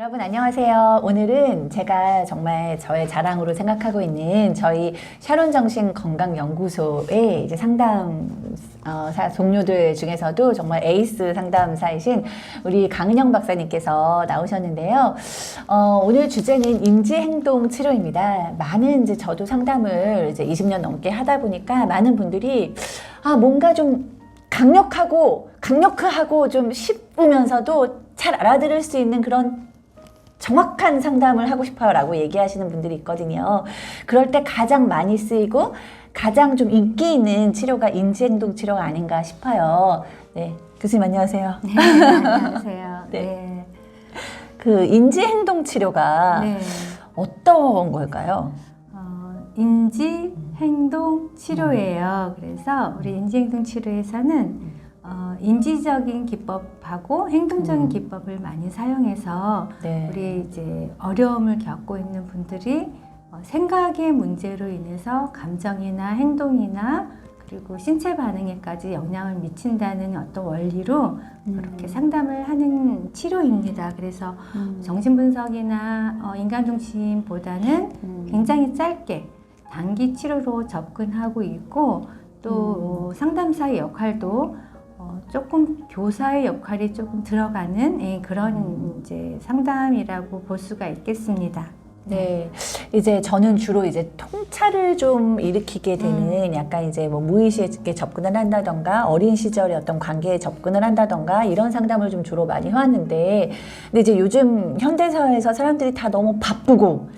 여러분 안녕하세요. 오늘은 제가 정말 저의 자랑으로 생각하고 있는 저희 샤론 정신 건강 연구소의 이제 상담 어, 사, 동료들 중에서도 정말 에이스 상담사이신 우리 강은영 박사님께서 나오셨는데요. 어, 오늘 주제는 인지 행동 치료입니다. 많은 이제 저도 상담을 이제 20년 넘게 하다 보니까 많은 분들이 아 뭔가 좀 강력하고 강력하고 좀 쉽으면서도 잘 알아들을 수 있는 그런 정확한 상담을 하고 싶어요 라고 얘기하시는 분들이 있거든요. 그럴 때 가장 많이 쓰이고 가장 좀 인기 있는 치료가 인지행동 치료가 아닌가 싶어요. 네, 교수님 안녕하세요. 네, 안녕하세요. 네. 네. 그 인지행동 치료가 네. 어떤 걸까요? 어, 인지 행동 치료예요. 그래서 우리 인지 행동 치료에서는 어, 인지적인 기법하고 행동적인 음. 기법을 많이 사용해서 네. 우리 이제 어려움을 겪고 있는 분들이 어, 생각의 문제로 인해서 감정이나 행동이나 그리고 신체 반응에까지 영향을 미친다는 어떤 원리로 그렇게 상담을 하는 치료입니다. 그래서 음. 정신분석이나 어, 인간중심보다는 음. 굉장히 짧게 단기 치료로 접근하고 있고 또 어, 상담사의 역할도 어, 조금 교사의 역할이 조금 들어가는 예, 그런 이제 상담이라고 볼 수가 있겠습니다. 네, 이제 저는 주로 이제 통찰을 좀 일으키게 되는 약간 이제 뭐 무의식에 접근을 한다던가 어린 시절의 어떤 관계에 접근을 한다던가 이런 상담을 좀 주로 많이 해왔는데, 근데 이제 요즘 현대사회에서 사람들이 다 너무 바쁘고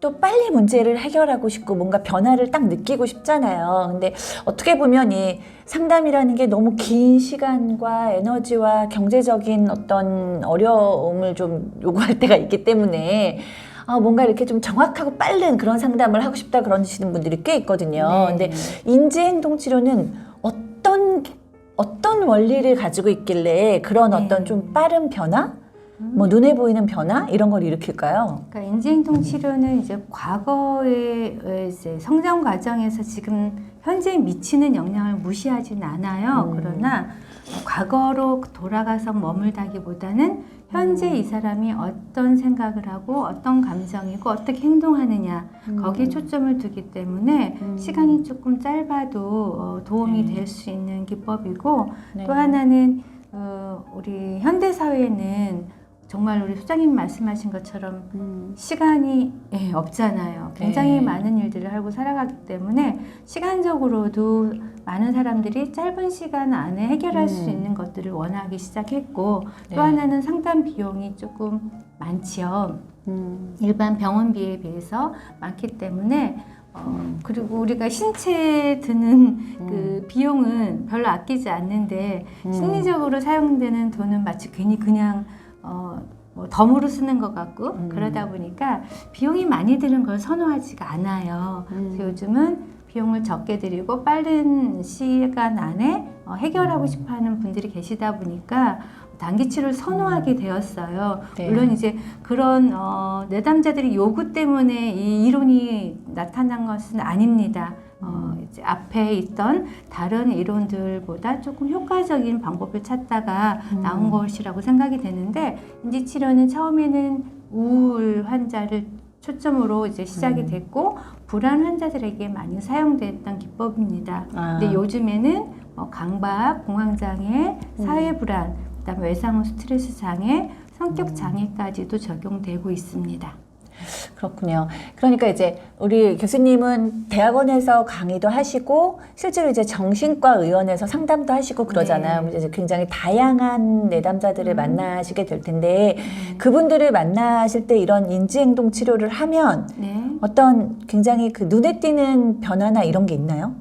또 빨리 문제를 해결하고 싶고 뭔가 변화를 딱 느끼고 싶잖아요. 근데 어떻게 보면 이 상담이라는 게 너무 긴 시간과 에너지와 경제적인 어떤 어려움을 좀 요구할 때가 있기 때문에 아, 뭔가 이렇게 좀 정확하고 빠른 그런 상담을 하고 싶다 그러시는 분들이 꽤 있거든요. 네. 근데 인지행동 치료는 어떤 어떤 원리를 가지고 있길래 그런 네. 어떤 좀 빠른 변화, 뭐 눈에 보이는 변화 이런 걸 일으킬까요? 그러니까 인지행동 치료는 이제 과거의 이제 성장 과정에서 지금 현재 미치는 영향을 무시하진 않아요. 음. 그러나 과거로 돌아가서 머물다기보다는 현재 이 사람이 어떤 생각을 하고 어떤 감정이고 어떻게 행동하느냐 거기에 초점을 두기 때문에 음. 시간이 조금 짧아도 어, 도움이 네. 될수 있는 기법이고 네. 또 하나는 어, 우리 현대 사회는 정말 우리 소장님 말씀하신 것처럼 음. 시간이 예, 없잖아요. 굉장히 네. 많은 일들을 하고 살아가기 때문에 시간적으로도 많은 사람들이 짧은 시간 안에 해결할 음. 수 있는 것들을 원하기 시작했고 네. 또 하나는 상담 비용이 조금 많지요. 음. 일반 병원비에 비해서 많기 때문에 어, 그리고 우리가 신체에 드는 그 비용은 별로 아끼지 않는데 음. 심리적으로 사용되는 돈은 마치 괜히 그냥 어, 뭐 덤으로 쓰는 것 같고 음. 그러다 보니까 비용이 많이 드는 걸 선호하지가 않아요. 음. 그래서 요즘은 비용을 적게 들이고 빠른 시간 안에 어, 해결하고 싶어하는 분들이 계시다 보니까 단기 치료를 선호하게 되었어요. 네. 물론 이제 그런 어, 내담자들이 요구 때문에 이 이론이 나타난 것은 아닙니다. 어, 이제 앞에 있던 다른 이론들보다 조금 효과적인 방법을 찾다가 음. 나온 것이라고 생각이 되는데 인지 치료는 처음에는 우울 환자를 초점으로 이제 시작이 음. 됐고 불안 환자들에게 많이 사용됐던 기법입니다. 아. 근데 요즘에는 뭐 강박, 공황장애, 음. 사회 불안, 그다음에 외상후 스트레스 장애, 음. 성격 장애까지도 적용되고 있습니다. 그렇군요. 그러니까 이제 우리 교수님은 대학원에서 강의도 하시고 실제로 이제 정신과 의원에서 상담도 하시고 그러잖아요. 네. 이제 굉장히 다양한 내담자들을 음. 만나시게 될 텐데 그분들을 만나실 때 이런 인지행동 치료를 하면 네. 어떤 굉장히 그 눈에 띄는 변화나 이런 게 있나요?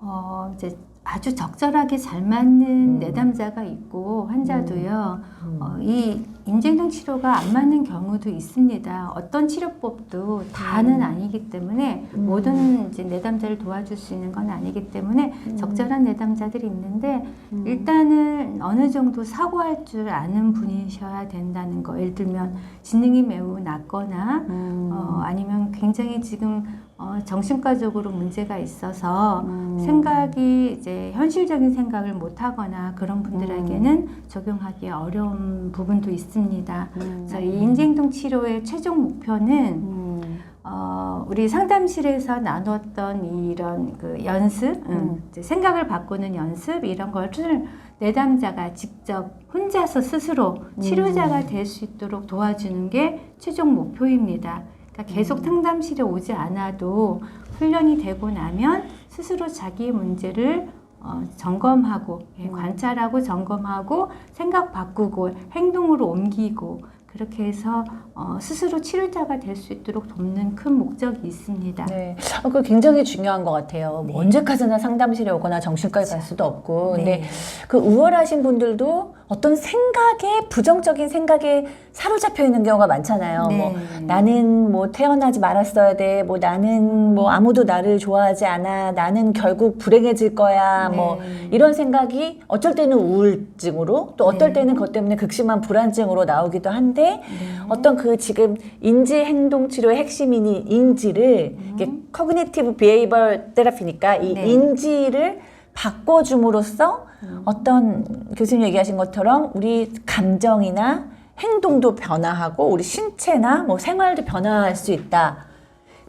어, 이제 아주 적절하게 잘 맞는 음. 내담자가 있고 환자도요. 음. 어, 이 인지행동 치료가 안 맞는 경우도 있습니다. 어떤 치료법도 다는 음. 아니기 때문에 음. 모든 이제 내담자를 도와줄 수 있는 건 아니기 때문에 음. 적절한 내담자들이 있는데 음. 일단은 어느 정도 사고할 줄 아는 분이셔야 된다는 거. 예를 들면 지능이 매우 낮거나 음. 어, 아니면 굉장히 지금 어, 정신과적으로 문제가 있어서 음. 생각이 이제 현실적인 생각을 못 하거나 그런 분들에게는 적용하기 어려운 부분도 있습니다. 음. 그래서 이 인지행동 치료의 최종 목표는 음. 어, 우리 상담실에서 나눴던 이런 그 연습, 음, 음. 생각을 바꾸는 연습 이런 것을 내담자가 직접 혼자서 스스로 치료자가 될 수 있도록 도와주는 게 최종 목표입니다. 그러니까 계속 상담실에 오지 않아도 훈련이 되고 나면 스스로 자기의 문제를 어, 점검하고 예, 관찰하고 점검하고 생각 바꾸고 행동으로 옮기고 그렇게 해서 어, 스스로 치료자가 될 수 있도록 돕는 큰 목적이 있습니다. 네. 어, 그거 굉장히 중요한 것 같아요. 뭐 언제까지나 상담실에 오거나 정신과에 갈 수도 없고. 근데 네. 그 우월하신 분들도 어떤 생각에, 부정적인 생각에 사로잡혀 있는 경우가 많잖아요. 네. 뭐 나는 뭐 태어나지 말았어야 돼. 뭐 나는 뭐 아무도 나를 좋아하지 않아. 나는 결국 불행해질 거야. 네. 뭐 이런 생각이 어쩔 때는 우울증으로 또 어떨 네. 때는 그것 때문에 극심한 불안증으로 나오기도 한데 네. 어떤 그 지금 인지 행동 치료의 핵심인 이 인지를 이게 커그니티브 비헤이버 테라피니까 이 네. 인지를 바꿔줌으로써 음. 어떤 교수님 얘기하신 것처럼 우리 감정이나 행동도 변화하고 우리 신체나 뭐 생활도 변화할 수 있다.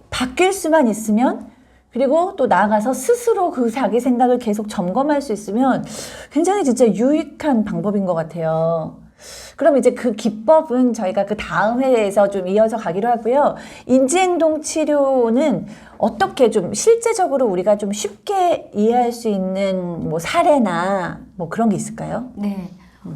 바뀔 수만 있으면 그리고 또 나아가서 스스로 그 자기 생각을 계속 점검할 수 있으면 굉장히 진짜 유익한 방법인 것 같아요. 그럼 이제 그 기법은 저희가 그 다음 회에서 좀 이어서 가기로 하고요. 인지행동 치료는 어떻게 좀 실제적으로 우리가 좀 쉽게 이해할 수 있는 뭐 사례나 뭐 그런 게 있을까요? 네.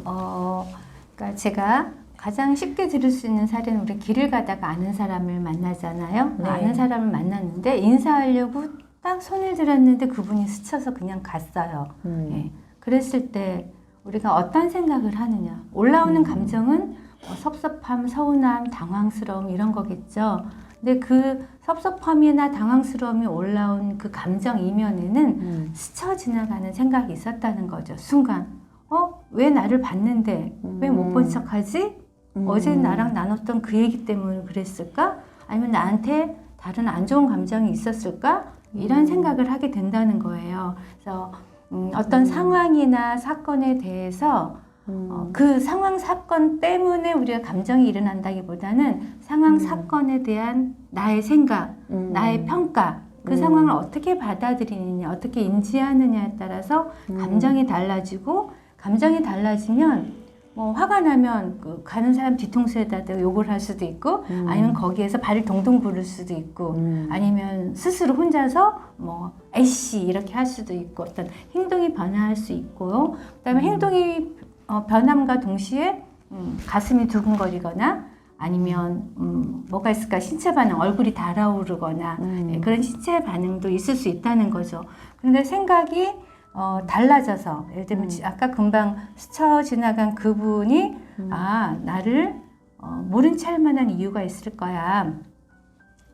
어, 그러니까 제가 가장 쉽게 들을 수 있는 사례는 우리 길을 가다가 아는 사람을 만나잖아요. 네. 아는 사람을 만났는데 인사하려고 딱 손을 들었는데 그분이 스쳐서 그냥 갔어요. 음. 예. 그랬을 때 우리가 어떤 생각을 하느냐. 올라오는 감정은 뭐 섭섭함, 서운함, 당황스러움 이런 거겠죠. 근데 그 섭섭함이나 당황스러움이 올라온 그 감정 이면에는 음. 스쳐 지나가는 생각이 있었다는 거죠. 순간. 어? 왜 나를 봤는데 왜못 본 척하지? 음. 어제 나랑 나눴던 그 얘기 때문에 그랬을까? 아니면 나한테 다른 안 좋은 감정이 있었을까? 이런 생각을 하게 된다는 거예요. 그래서 음, 어떤 상황이나 사건에 대해서 음. 어, 그 상황 사건 때문에 우리가 감정이 일어난다기보다는 상황 사건에 대한 나의 생각, 음. 나의 평가, 그 음. 상황을 어떻게 받아들이느냐, 어떻게 인지하느냐에 따라서 음. 감정이 달라지고 감정이 달라지면 뭐 화가 나면 그 가는 사람 뒤통수에다 대고 욕을 할 수도 있고 음. 아니면 거기에서 발을 동동 구를 수도 있고 음. 아니면 스스로 혼자서 뭐 에이씨 이렇게 할 수도 있고 어떤 행동이 변화할 수 있고요. 그다음에 행동이 어, 변함과 동시에 음, 가슴이 두근거리거나 아니면 음, 뭐가 있을까 신체 반응 얼굴이 달아오르거나 음. 예, 그런 신체 반응도 있을 수 있다는 거죠. 그런데 생각이 어, 달라져서 예를 들면 음. 지- 아까 금방 스쳐 지나간 그분이 음. 아 나를 어, 모른 체할 만한 이유가 있을 거야.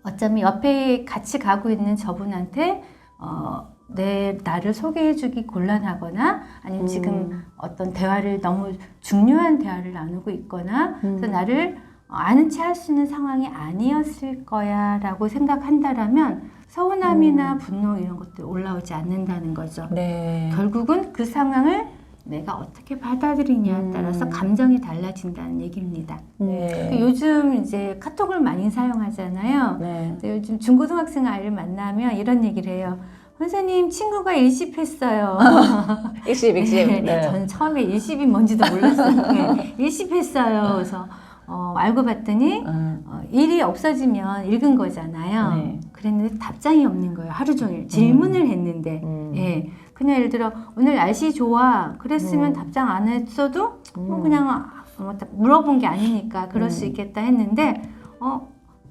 어쩌면 옆에 같이 가고 있는 저분한테 어, 내 나를 소개해주기 곤란하거나 아니면 음. 지금 어떤 대화를 너무 중요한 대화를 나누고 있거나 음. 그래서 나를 아는 체할 수 있는 상황이 아니었을 거야라고 생각한다라면 서운함이나 분노 이런 것들 올라오지 않는다는 거죠. 네. 결국은 그 상황을 내가 어떻게 받아들이냐에 따라서 음. 감정이 달라진다는 얘기입니다. 네. 그 요즘 이제 카톡을 많이 사용하잖아요. 네. 근데 요즘 중고등학생 아이를 만나면 이런 얘기를 해요. 선생님 친구가 일십했어요. 익십, 익십. 네, 네. 저는 처음에 일십이 뭔지도 몰랐어요. 네, 일십했어요. 그래서 어, 알고 봤더니 음. 어, 일이 없어지면 읽은 거잖아요. 네. 그랬는데 답장이 없는 거예요. 하루 종일 질문을 했는데, 음. 예, 그냥 예를 들어 오늘 날씨 좋아. 그랬으면 음. 답장 안 했어도 뭐 음. 그냥 아, 뭐딱 물어본 게 아니니까 그럴 음. 수 있겠다 했는데, 어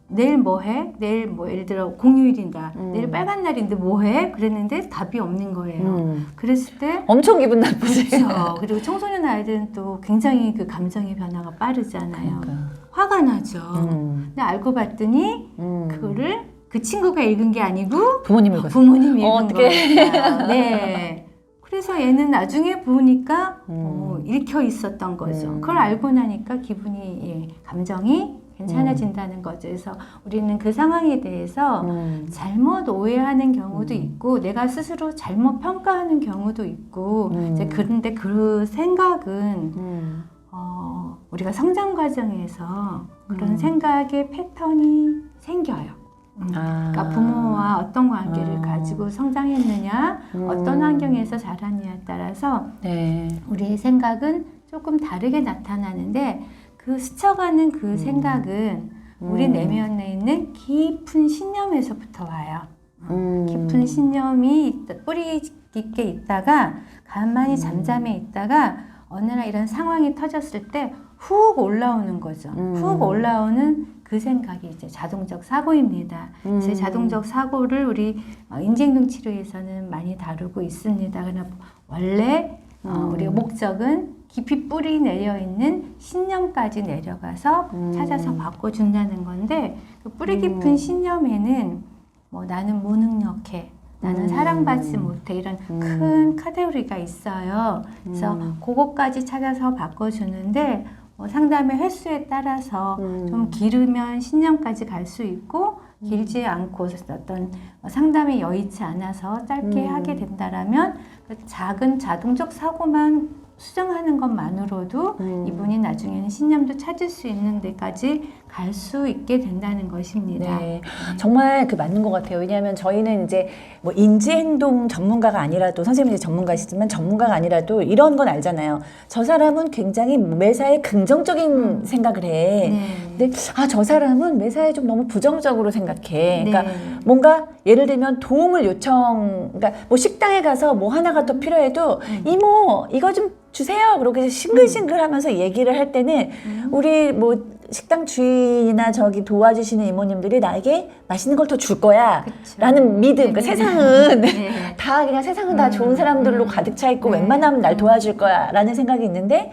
내일 뭐 해? 내일 뭐 예를 들어 공휴일인다. 음. 내일 빨간 날인데 뭐 해? 그랬는데 답이 없는 거예요. 음. 그랬을 때 엄청 기분 나쁘지. 그렇죠. 그리고 청소년 아이들은 또 굉장히 그 감정의 변화가 빠르잖아요. 그러니까. 화가 나죠. 음. 근데 알고 봤더니 음. 그거를 그 친구가 읽은 게 아니고 부모님 읽었어. 부모님이 어, 읽은 어떡해. 거예요. 네. 그래서 얘는 나중에 보니까 음. 어, 읽혀 있었던 거죠. 음. 그걸 알고 나니까 기분이 예, 감정이 괜찮아진다는 거죠. 그래서 우리는 그 상황에 대해서 음. 잘못 오해하는 경우도 있고 내가 스스로 잘못 평가하는 경우도 있고 음. 이제 그런데 그 생각은 음. 어, 우리가 성장 과정에서 그런 음. 생각의 패턴이 생겨요. 음. 아. 그러니까 부모와 어떤 관계를 음. 가지고 성장했느냐, 음. 어떤 환경에서 자랐느냐에 따라서 네. 우리의 생각은 조금 다르게 나타나는데 그 스쳐가는 그 생각은 우리 음. 내면에 있는 깊은 신념에서부터 와요. 음. 깊은 신념이 뿌리 깊게 있다가 가만히 잠잠해 있다가 어느 날 이런 상황이 터졌을 때 훅 올라오는 거죠. 음. 훅 올라오는 그 생각이 이제 자동적 사고입니다. 그래서 음. 자동적 사고를 우리 어, 인지행동 치료에서는 많이 다루고 있습니다. 그러나 원래 어, 음. 우리의 목적은 깊이 뿌리 내려 있는 신념까지 내려가서 음. 찾아서 바꿔준다는 건데 그 뿌리 깊은 음. 신념에는 뭐 나는 무능력해, 나는 음. 사랑받지 못해 이런 음. 큰 카테고리가 있어요. 그래서 음. 그것까지 찾아서 바꿔주는데 어, 상담의 횟수에 따라서 음. 좀 길으면 신념까지 갈 수 있고 길지 않고 어떤 상담이 여의치 않아서 짧게 음. 하게 된다라면 그 작은 자동적 사고만 수정하는 것만으로도 음. 이분이 나중에는 신념도 찾을 수 있는 데까지 갈 수 있게 된다는 것입니다. 네. 정말 그 맞는 것 같아요. 왜냐하면 저희는 이제 뭐 인지행동 전문가가 아니라도 선생님이 전문가시지만 전문가가 아니라도 이런 건 알잖아요. 저 사람은 굉장히 매사에 긍정적인 생각을 해. 네. 근데 아 저 사람은 매사에 좀 너무 부정적으로 생각해. 그러니까 네. 뭔가 예를 들면 도움을 요청, 그러니까 뭐 식당에 가서 뭐 하나가 더 필요해도 음. 이모 이거 좀 주세요. 그러고 싱글싱글 하면서 얘기를 할 때는 음. 우리 뭐 식당 주인이나 저기 도와주시는 이모님들이 나에게 맛있는 걸 더 줄 거야. 그쵸. 라는 믿음. 그러니까 네. 세상은 네. 다 그냥 세상은 다 음, 좋은 사람들로 음. 가득 차 있고 네. 웬만하면 날 도와줄 거야 라는 생각이 있는데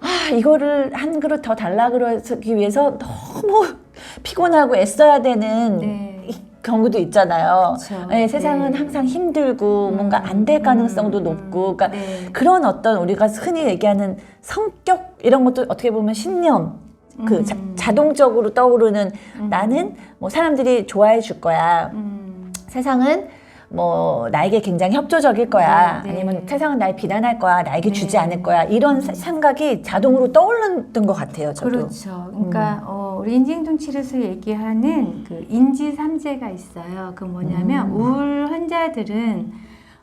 아 이거를 한 그릇 더 달라 그러기 위해서 너무 피곤하고 애써야 되는 경우도 있잖아요. 네, 세상은 네. 항상 힘들고 뭔가 안 될 가능성도 음, 높고 그러니까 네. 그런 어떤 우리가 흔히 얘기하는 성격 이런 것도 어떻게 보면 신념 그 자, 음. 자 동적으로 떠오르는 음. 나는 뭐 사람들이 좋아해 줄 거야. 음. 세상은 뭐 나에게 굉장히 협조적일 거야. 네, 네. 아니면 세상은 날 비난할 거야. 나에게 네. 주지 않을 거야. 이런 사- 생각이 자동으로 떠오르는 것 같아요. 저도. 그렇죠. 그러니까 음. 어, 우리 인지행동 치료에서 얘기하는 그 인지 삼재가 있어요. 그 뭐냐면 음. 우울 환자들은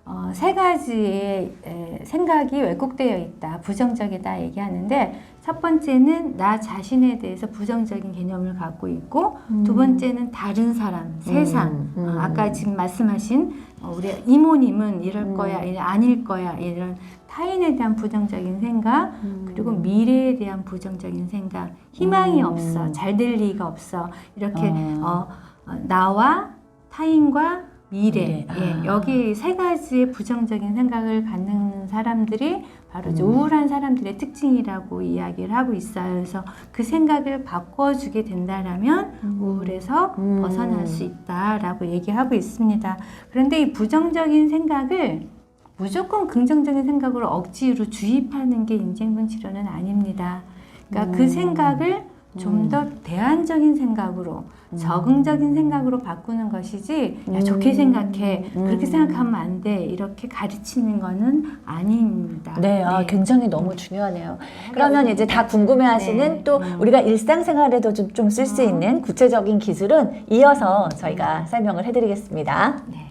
어, 세 가지의 에, 생각이 왜곡되어 있다, 부정적이다 얘기하는데 첫 번째는 나 자신에 대해서 부정적인 개념을 갖고 있고 두 번째는 다른 사람, 세상. 음. 어, 아까 지금 말씀하신 어, 우리 이모님은 이럴 음. 거야, 아닐 거야 이런 타인에 대한 부정적인 생각 음. 그리고 미래에 대한 부정적인 생각, 희망이 음. 없어, 잘 될 리가 없어, 이렇게 아. 어, 어, 나와 타인과 미래, 미래. 예, 아. 여기 세 가지의 부정적인 생각을 갖는 사람들이 바로 음. 우울한 사람들의 특징이라고 이야기를 하고 있어요. 그래서 그 생각을 바꿔주게 된다라면 우울에서 음. 벗어날 수 있다라고 얘기하고 있습니다. 그런데 이 부정적인 생각을 무조건 긍정적인 생각으로 억지로 주입하는 게 인지행동 치료는 아닙니다. 그러니까 그 음. 생각을 좀 더 대안적인 생각으로 적응적인 생각으로 바꾸는 것이지 야, 음. 좋게 생각해 그렇게 음. 생각하면 안 돼 이렇게 가르치는 거는 아닙니다. 네, 아, 굉장히 너무 중요하네요. 그러면 이제 다 궁금해하시는 네. 또 음. 우리가 일상생활에도 좀좀쓸수 어. 있는 구체적인 기술은 이어서 저희가 설명을 해드리겠습니다. 네.